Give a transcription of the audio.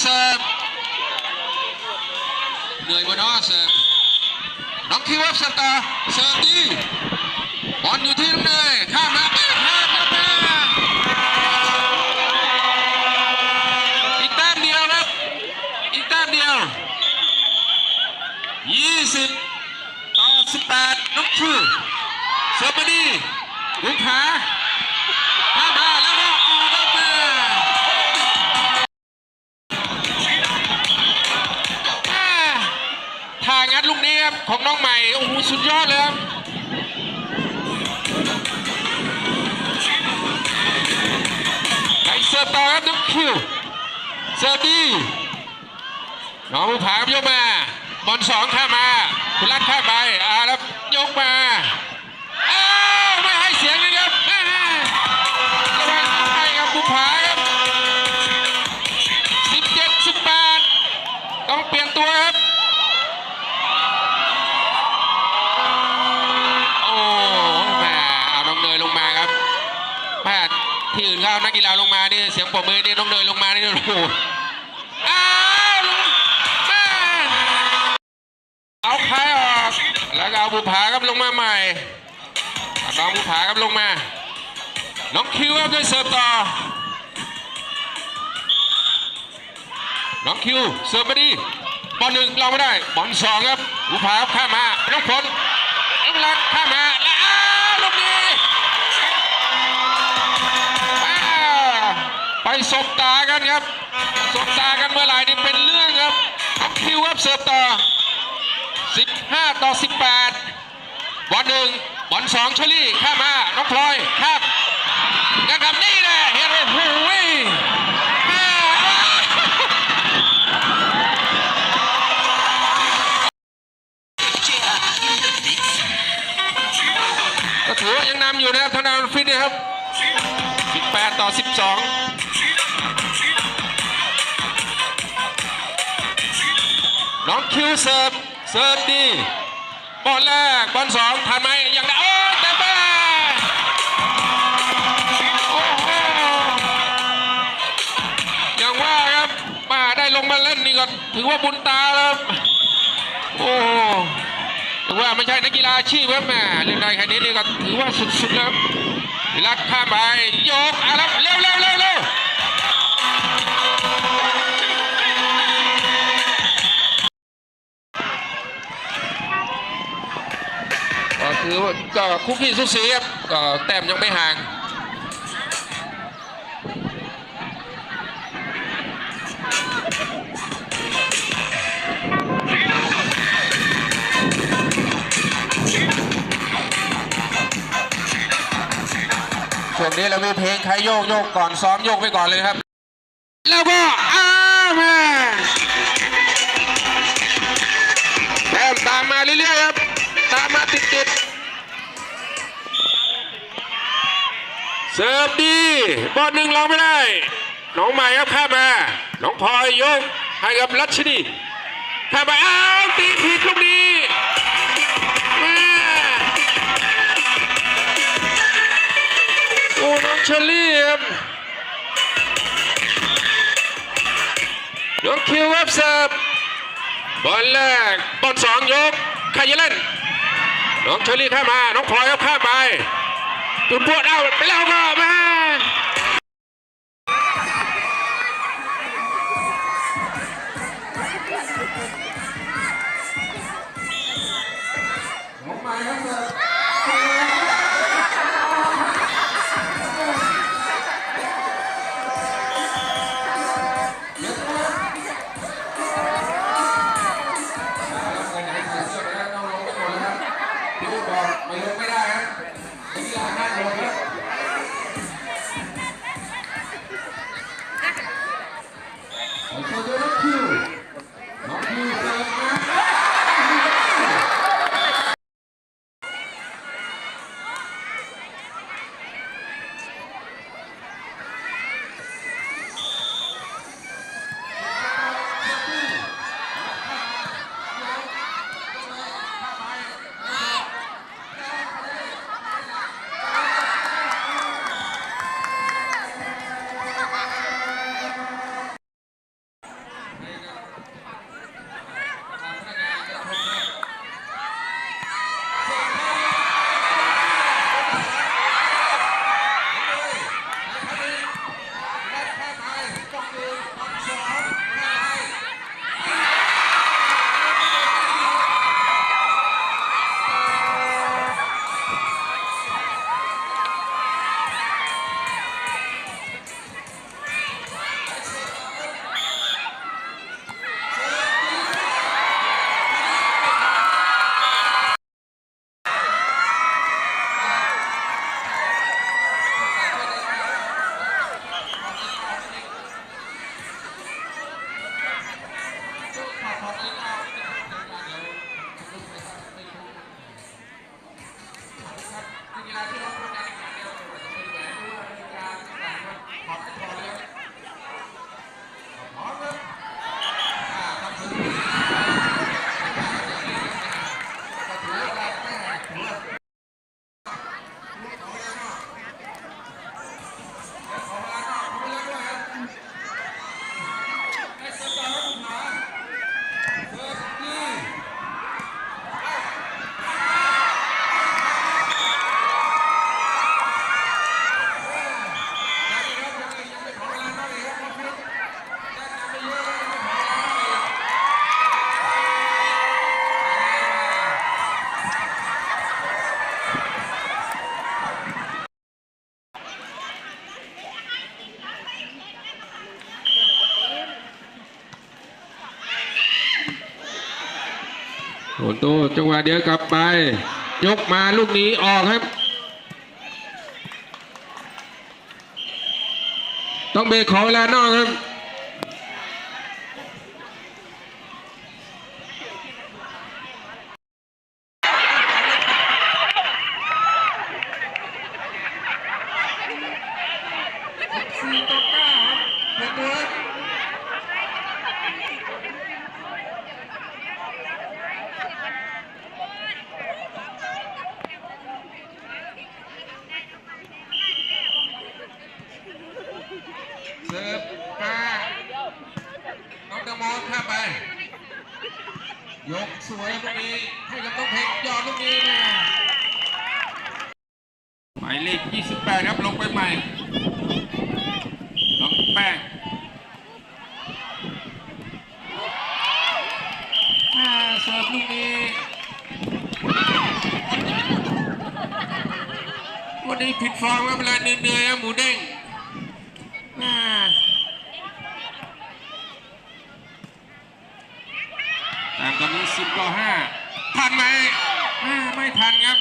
เสิร์ฟเหนื่อยบนน้อเสิร์ฟน้องคิวครับเสิร์ฟต่อเสิร์ฟดีบอลอยู่ที่น้องเนยข้ามมาเอ้ยข้ามมาแม่อีกแต้มเดียวครับ อีกแต้มเดียว 20 ต่อ 18 น้องคิวเสิร์ฟมาดีบุกขา น้องคิวเสิร์ดีน้องภูผาครับยกมาบอลสองข้ามาคุณรัดข้าไปอ่าแล้วยกมาอ้าวไม่ให้เสียงเลยครับอ่าระวังให้ครับภูผาครับสิบเจ็ดสิบแปดต้องเปลี่ยนตัวครับโอ้แม่เอาน้องเนยลงมาครับแม่ที่ ที่อื่นเขาเอานักกีฬาลงมานี่เสียงปรบมือนี่น้องเดินลงมานี่โอ้โหอ้าวลงม่เอาใครออก แล้วก็เอาบุผาครับลงมาใหม่น้องบุผาครับลงมา น้องคิวครับด้วยเสิร์ฟต่อ น้องคิวเสิร์ฟมาดีบอลหนึ่งเราไม่ได้บอลสองครับบุผาครับข้ามมาน้องผลน้องรักข้ามมา สบตากันครับสบตากันเมื่อไหร่นี่เป็นเรื่องครับน้องคิวครับเสิร์ฟต่อ 15 ต่อ 18บอลหนึ่งบอลสองเชอรี่ข้ามา น้องพลอยข้ามยังทำนี่แหละเห็นโอ้โหอ้าวก็ถือว่ายังนำอยู่นะครับทางด้านฟิตนะครับ 18 ต่อ 12 คิวเสิร์ฟเสิร์ฟดีบอลแรกบอลสองทันไหมยังได้โอ้แต่แม่โอ้โหอย่างว่าครับมาได้ลงมาเล่นนี่ก็ถือว่าบุญตาครับโอ้ถือว่าไม่ใช่นักกีฬาอาชีพครับแม่เล่นได้แค่นี้นี่ก็ถือว่าสุดๆแล้วครับลัดข้ามไปโยกอะแล้วเร็วเร็วเร็วเร็ว ก็คุกกี้สุดสีครับก็แต้มยังไม่ห่างช่วงนี้เรามีเพลงใครโยกโยกก่อนซ้อมโยกไปก่อนเลยครับ แล้วก็ เสิร์ฟดีบอลหนึ่งลองไม่ได้ น้องใหม่ครับข้ามา น้องพลอยยกให้กับรัชนีข้ามไปอ้าวตีผิดลูกนี้แม่โอ้น้องเชอรี่ครับน้องคิวครับเสิร์ฟบอลแรกบอลสองยกใครจะเล่น น้องเชอรี่ข้ามา น้องพลอยครับข้าไป ตุนพวดเอาเปแล้วก็มา นโตจังหวะเดียวกลับไป ยกมาลูกนี้ออกครับ ต้องเบรกขอเวลานอกครับ สี่ต่อเก้าครับเพชรเบิร์ด เสิร์ฟมาน้องตะมอข้ามไป ยกส วยลูกนี้ให้กับต้องเพชรยอดลูกนี้นะหมายเลข 28 ครับลงไปใหม่น้องแป้งเสิร์ฟลูกนี้วันนี้ผิดฟอร์มครับเวลาเหนื่อยๆหมูเด้ง อ่าตามตอนนี้สิบต่อห้า ทันไหมไม่ทันครับ